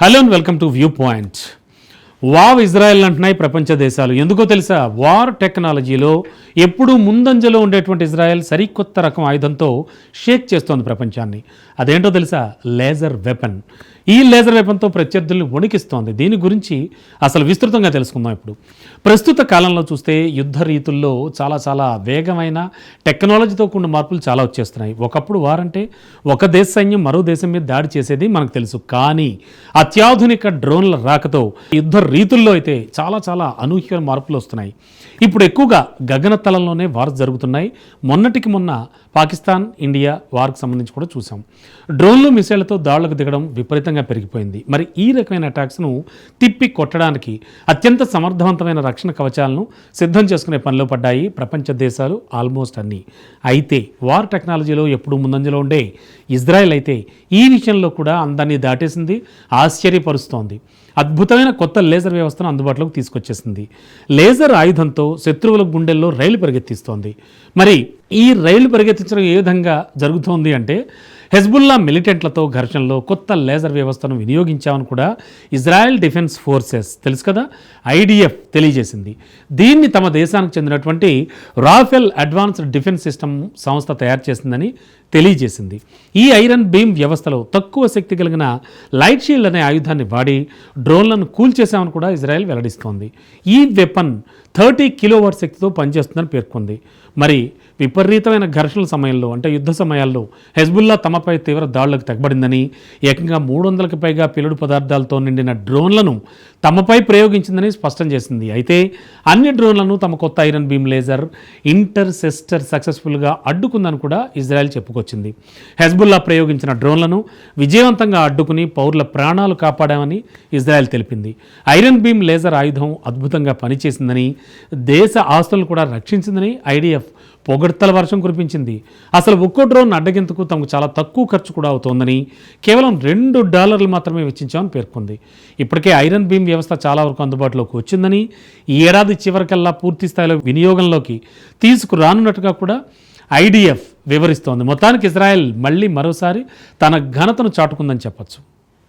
Hello and welcome to Viewpoint. Wow Israel అంటున్నాయి ప్రపంచ దేశాలు. ఎందుకో తెలుసా? వార్ టెక్నాలజీలో ఎప్పుడూ ముందంజలో ఉండేటువంటి ఇజ్రాయెల్ సరికొత్త రకం ఆయుధంతో షేక్ చేస్తోంది ప్రపంచాన్ని. అదేంటో తెలుసా? Laser weapon. ఈ లేజర్ వెపన్తో ప్రత్యర్థుల్ని వణికిస్తోంది. దీని గురించి అసలు విస్తృతంగా తెలుసుకుందాం ఇప్పుడు. ప్రస్తుత కాలంలో చూస్తే యుద్ధ రీతుల్లో చాలా చాలా వేగమైన టెక్నాలజీతో కూడిన మార్పులు చాలా వచ్చేస్తున్నాయి. ఒకప్పుడు వారంటే ఒక దేశ సైన్యం మరో దేశం మీద దాడి చేసేది మనకు తెలుసు. కానీ అత్యాధునిక డ్రోన్ల రాకతో యుద్ధ రీతుల్లో అయితే చాలా చాలా అనూహ్య మార్పులు వస్తున్నాయి. ఇప్పుడు ఎక్కువగా గగనతలంలోనే వార్స్ జరుగుతున్నాయి. మొన్నటికి మొన్న పాకిస్తాన్ ఇండియా వార్కు సంబంధించి కూడా చూసాం డ్రోన్లు మిసైళ్ళతో దాడులకు దిగడం విపరీతంగా పెరిగిపోయింది. మరి ఈ రకమైన అటాక్స్ను తిప్పి కొట్టడానికి అత్యంత సమర్థవంతమైన రక్షణ కవచాలను సిద్ధం చేసుకునే పనిలో పడ్డాయి ప్రపంచ దేశాలు ఆల్మోస్ట్ అన్నీ. అయితే వార్ టెక్నాలజీలో ఎప్పుడూ ముందంజలో ఉండే ఇజ్రాయెల్ అయితే ఈ విషయంలో కూడా అందాన్ని దాటేసింది ఆశ్చర్యపరుస్తోంది. అద్భుతమైన కొత్త లేజర్ వ్యవస్థను అందుబాటులోకి తీసుకొచ్చేసింది. లేజర్ ఆయుధంతో శత్రువుల గుండెల్లో రైలు పరిగెత్తిస్తోంది. మరి ఈ రైలు పరిగెత్తించడం ఏ విధంగా జరుగుతోంది అంటే హెజ్బుల్లా మిలిటెంట్లతో ఘర్షణలో కొత్త లేజర్ వ్యవస్థను వినియోగించామని కూడా ఇజ్రాయెల్ డిఫెన్స్ ఫోర్సెస్ తెలుసు కదా? ఐడిఎఫ్ తెలియజేసింది. దీన్ని తమ దేశానికి చెందినటువంటి రాఫెల్ అడ్వాన్స్డ్ డిఫెన్స్ సిస్టమ్ సంస్థ తయారు చేసిందని తెలియజేసింది. ఈ ఐరన్ బీమ్ వ్యవస్థలో తక్కువ శక్తి కలిగిన లైట్ షీల్డ్ అనే ఆయుధాన్ని వాడి డ్రోన్లను కూల్చేశామని కూడా ఇజ్రాయెల్ వెల్లడిస్తోంది. ఈ వెపన్ థర్టీ కిలోవాట్ శక్తితో పనిచేస్తుందని పేర్కొంది. మరి విపరీతమైన ఘర్షణల సమయంలో అంటే యుద్ధ సమయాల్లో హెజ్బుల్లా తమపై తీవ్ర దాడులకు తెగబడిందని ఏకంగా మూడు వందలకు పైగా పిలుడు పదార్థాలతో నిండిన డ్రోన్లను తమపై ప్రయోగించిందని స్పష్టం చేసింది. అయితే అన్ని డ్రోన్లను తమ కొత్త ఐరన్ బీమ్ లేజర్ ఇంటర్సెస్టర్ సక్సెస్ఫుల్గా అడ్డుకుందని కూడా ఇజ్రాయెల్ చెప్పుకొచ్చింది. హెజ్బుల్లా ప్రయోగించిన డ్రోన్లను విజయవంతంగా అడ్డుకుని పౌరుల ప్రాణాలు కాపాడామని ఇజ్రాయెల్ తెలిపింది. ఐరన్ బీమ్ లేజర్ ఆయుధం అద్భుతంగా పనిచేసిందని దేశ ఆస్తులను కూడా రక్షించిందని ఐడిఎఫ్ పొగడ్తల వర్షం కురిపించింది. అసలు ఒక్కో డ్రోన్ అడ్డగింతకు తమకు చాలా తక్కువ ఖర్చు కూడా అవుతోందని కేవలం రెండు డాలర్లు మాత్రమే వెచ్చించామని పేర్కొంది. ఇప్పటికే ఐరన్ బీమ్ వ్యవస్థ చాలా వరకు అందుబాటులోకి వచ్చిందని ఈ ఏడాది చివరికల్లా పూర్తి స్థాయిలో వినియోగంలోకి తీసుకురానున్నట్టుగా కూడా ఐడిఎఫ్ వివరిస్తోంది. మొత్తానికి ఇజ్రాయెల్ మళ్ళీ మరోసారి తన ఘనతను చాటుకుందని చెప్పొచ్చు.